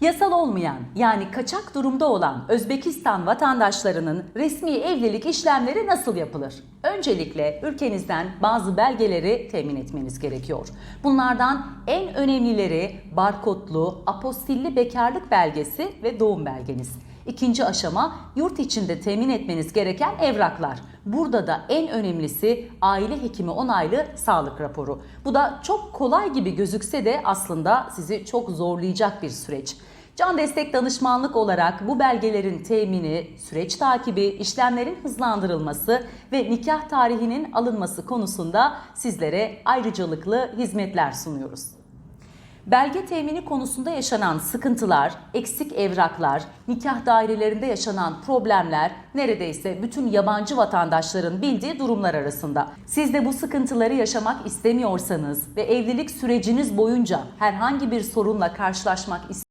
Yasal olmayan yani kaçak durumda olan Özbekistan vatandaşlarının resmi evlilik işlemleri nasıl yapılır? Öncelikle ülkenizden bazı belgeleri temin etmeniz gerekiyor. Bunlardan en önemlileri barkodlu, apostilli bekarlık belgesi ve doğum belgeniz. İkinci aşama yurt içinde temin etmeniz gereken evraklar. Burada da en önemlisi aile hekimi onaylı sağlık raporu. Bu da çok kolay gibi gözükse de aslında sizi çok zorlayacak bir süreç. Can destek danışmanlık olarak bu belgelerin temini, süreç takibi, işlemlerin hızlandırılması ve nikah tarihinin alınması konusunda sizlere ayrıcalıklı hizmetler sunuyoruz. Belge temini konusunda yaşanan sıkıntılar, eksik evraklar, nikah dairelerinde yaşanan problemler neredeyse bütün yabancı vatandaşların bildiği durumlar arasında. Siz de bu sıkıntıları yaşamak istemiyorsanız ve evlilik süreciniz boyunca herhangi bir sorunla karşılaşmak